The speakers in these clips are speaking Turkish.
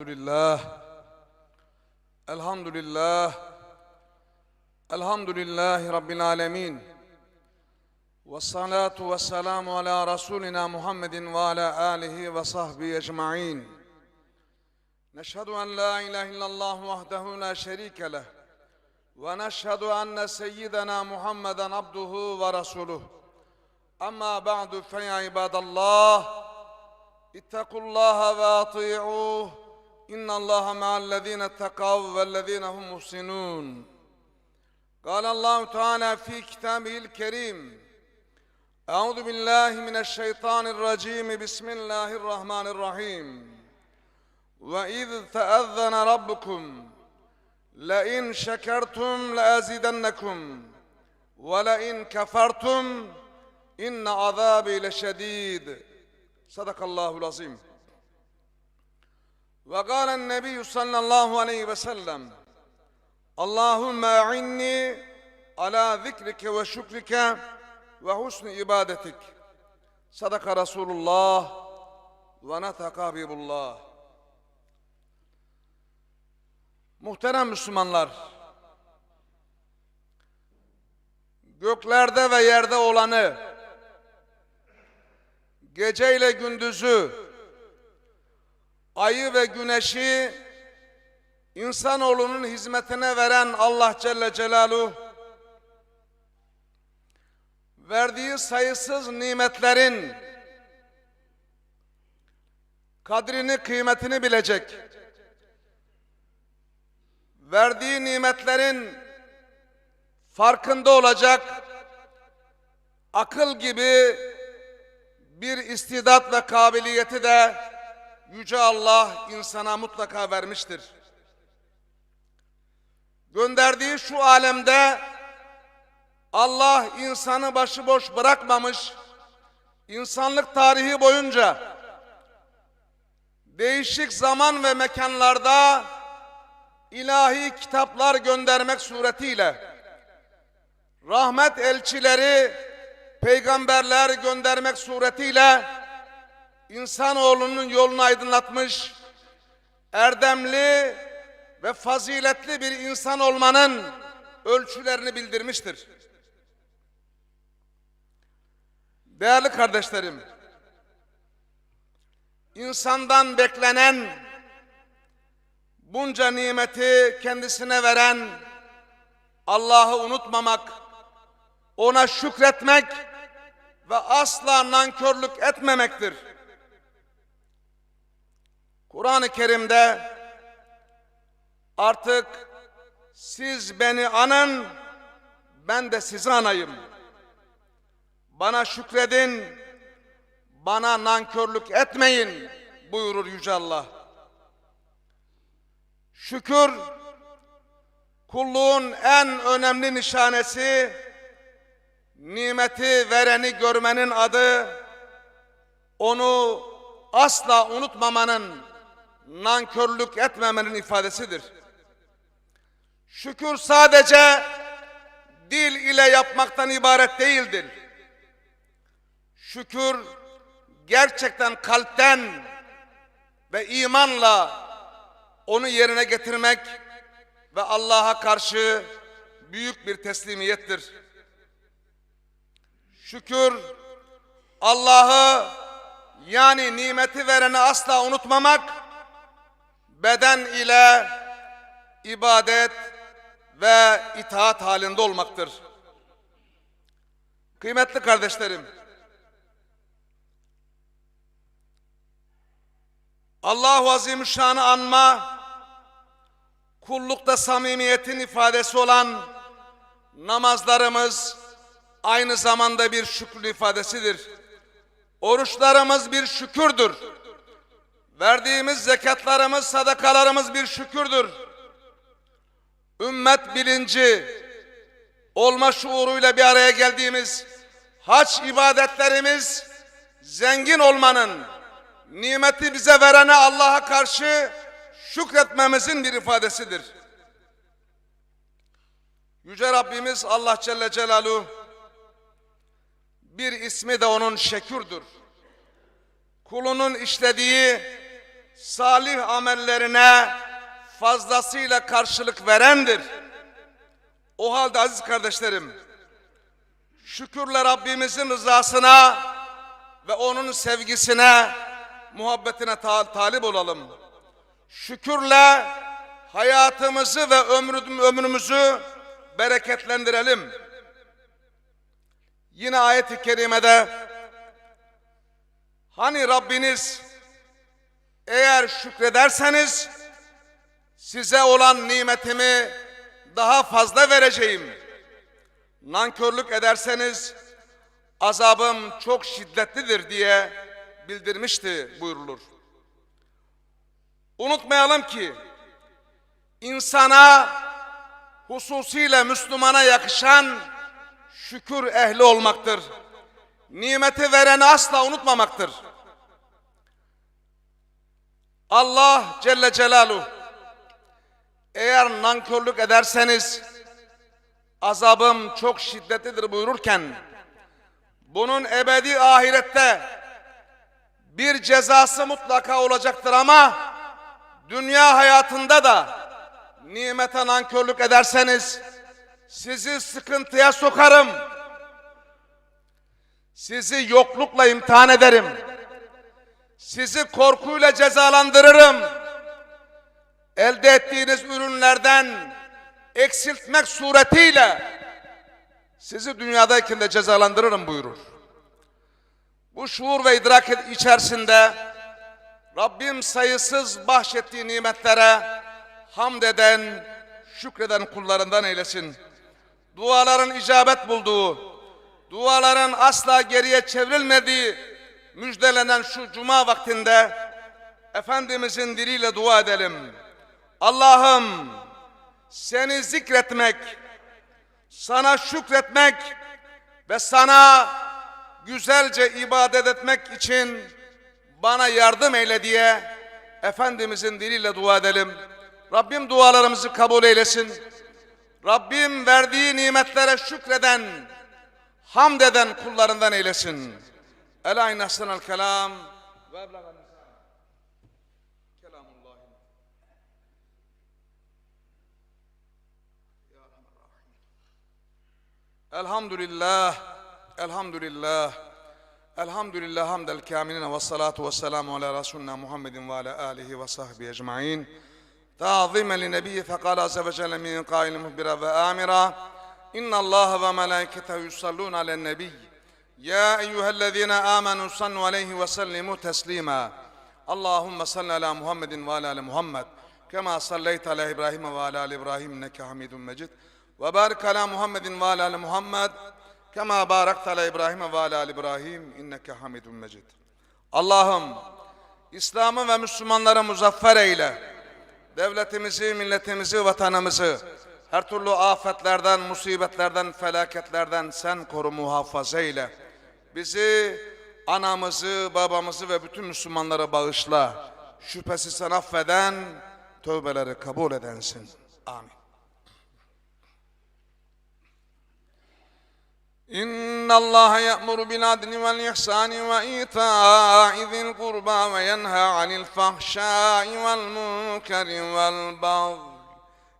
Elhamdülillah. Elhamdülillah. Elhamdülillahi Rabbil alemin. Ve salatu ve selamu ala Resulina Muhammedin ve ala alihi ve sahbihi ecma'in. Neşhedü en la ilahe illallah vahdehu la şerike leh. Ve neşhedü enne seyyidena Muhammeden abduhu ve resuluh. Amma ba'du fe ibadallah. İttakullaha ve ati'uh. إن الله مع الذين اتقوا والذين هم محسنون قال الله تعالى في كتابه الكريم أعوذ بالله من الشيطان الرجيم بسم الله الرحمن الرحيم وإذ تأذن ربكم لئن شكرتم لأزيدنكم ولئن كفرتم إن عذابي لشديد صدق الله العظيم وقال النبي صلى الله عليه وسلم اللهم أعني على ذكرك وشكرك وحسن عبادتك صدق رسول الله ونطق حبيب الله Muhterem Müslümanlar, göklerde ve yerde olanı, geceyle gündüzü, ayı ve güneşi insanoğlunun hizmetine veren Allah Celle Celaluhu, verdiği sayısız nimetlerin kadrini, kıymetini bilecek, verdiği nimetlerin farkında olacak, akıl gibi bir istidat ve kabiliyeti de Yüce Allah insana mutlaka vermiştir. Gönderdiği şu alemde Allah insanı başıboş bırakmamış, insanlık tarihi boyunca değişik zaman ve mekanlarda ilahi kitaplar göndermek suretiyle rahmet elçileri, peygamberler göndermek suretiyle insanoğlunun yolunu aydınlatmış, erdemli ve faziletli bir insan olmanın ölçülerini bildirmiştir. Değerli kardeşlerim, insandan beklenen bunca nimeti kendisine veren Allah'ı unutmamak, ona şükretmek ve asla nankörlük etmemektir. Kur'an-ı Kerim'de artık siz beni anın, ben de sizi anayım. Bana şükredin, bana nankörlük etmeyin buyurur Yüce Allah. Şükür, kulluğun en önemli nişanesi, nimeti vereni görmenin adı, onu asla unutmamanın, nankörlük etmemenin ifadesidir. Şükür sadece dil ile yapmaktan ibaret değildir. Şükür gerçekten kalpten ve imanla onu yerine getirmek ve Allah'a karşı büyük bir teslimiyettir. Şükür Allah'ı yani nimeti vereni asla unutmamak, beden ile ibadet ve itaat halinde olmaktır. Kıymetli kardeşlerim, Allahu Azimüşşan'ı anma, kullukta samimiyetin ifadesi olan namazlarımız aynı zamanda bir şükür ifadesidir. Oruçlarımız bir şükürdür. Verdiğimiz zekatlarımız, sadakalarımız bir şükürdür. Ümmet bilinci olma şuuruyla bir araya geldiğimiz haç ibadetlerimiz zengin olmanın, nimeti bize verene Allah'a karşı şükretmemizin bir ifadesidir. Yüce Rabbimiz Allah Celle Celaluhu bir ismi de onun şekürdür. Kulunun işlediği salih amellerine fazlasıyla karşılık verendir. O halde aziz kardeşlerim, şükürle Rabbimizin rızasına ve onun sevgisine, muhabbetine ta- talip olalım. Şükürle hayatımızı ve ömrü- ömrümüzü bereketlendirelim. Yine ayet-i kerimede hani Rabbiniz eğer şükrederseniz size olan nimetimi daha fazla vereceğim. Nankörlük ederseniz azabım çok şiddetlidir diye bildirmişti buyurulur. Unutmayalım ki insana hususiyle Müslümana yakışan şükür ehli olmaktır. Nimeti vereni asla unutmamaktır. Allah Celle Celaluhu eğer nankörlük ederseniz azabım çok şiddetlidir buyururken bunun ebedi ahirette bir cezası mutlaka olacaktır ama dünya hayatında da nimete nankörlük ederseniz sizi sıkıntıya sokarım. Sizi yoklukla imtihan ederim. Sizi korkuyla cezalandırırım. Elde ettiğiniz ürünlerden eksiltmek suretiyle sizi dünyadayken de cezalandırırım buyurur. Bu şuur ve idrak içerisinde Rabbim sayısız bahşettiği nimetlere hamd eden, şükreden kullarından eylesin. Duaların icabet bulduğu, duaların asla geriye çevrilmediği müjdelenen şu cuma vaktinde Efendimizin diliyle dua edelim. Allah'ım seni zikretmek, sana şükretmek ve sana güzelce ibadet etmek için bana yardım eyle diye Efendimizin diliyle dua edelim. Rabbim dualarımızı kabul eylesin. Rabbim verdiği nimetlere şükreden, hamd eden kullarından eylesin. Ela innahsenel kelam ve eblegan kelamullah. Elhamdülillah, elhamdülillah, elhamdülillah hamdel kamilina ve salatu ve selamu ala Resulina Muhammedin ve ala alihi ve sahbihi ecma'in. تعظيما لنبيه فقال عز وجل من قائل مخبرا وآمرا إن الله وملائكته يصلون على النبي يا أيها الذين آمنوا صلوا عليه وسلموا تسليما اللهم صل على محمد وعلى آل محمد كما صليت على إبراهيم وعلى آل إبراهيم إنك حميد مجيد وبارك على محمد وعلى آل محمد كما باركت على إبراهيم وعلى آل إبراهيم إنك حميد مجيد Allah'ım İslam'ı ve Müslümanları muzaffer eyle. Devletimizi, milletimizi, vatanımızı her türlü afetlerden, musibetlerden, felaketlerden sen koru muhafaza eyle. Bizi, anamızı, babamızı ve bütün Müslümanları bağışla. Şüphesiz sen affeden, tövbeleri kabul edensin. Amin. إن الله يأمر بالعدل والإحسان وإيتاء ذي القربى وينهى عن الفحشاء والمنكر والبغي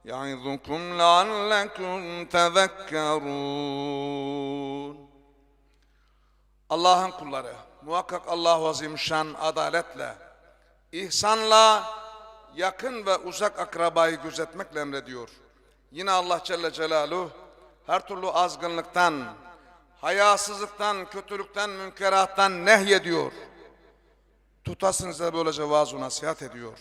يعظكم لعلكم تذكرون Allah'ın kulları muhakkak Allah azimşan adaletle, ihsanla yakın ve uzak akrabayı gözetmekle emrediyor. Yine Allah Celle Celaluhu her türlü azgınlıktan, hayasızlıktan, kötülükten, münkerattan nehyediyor. Tutasınız da böylece vaaz nasihat ediyor.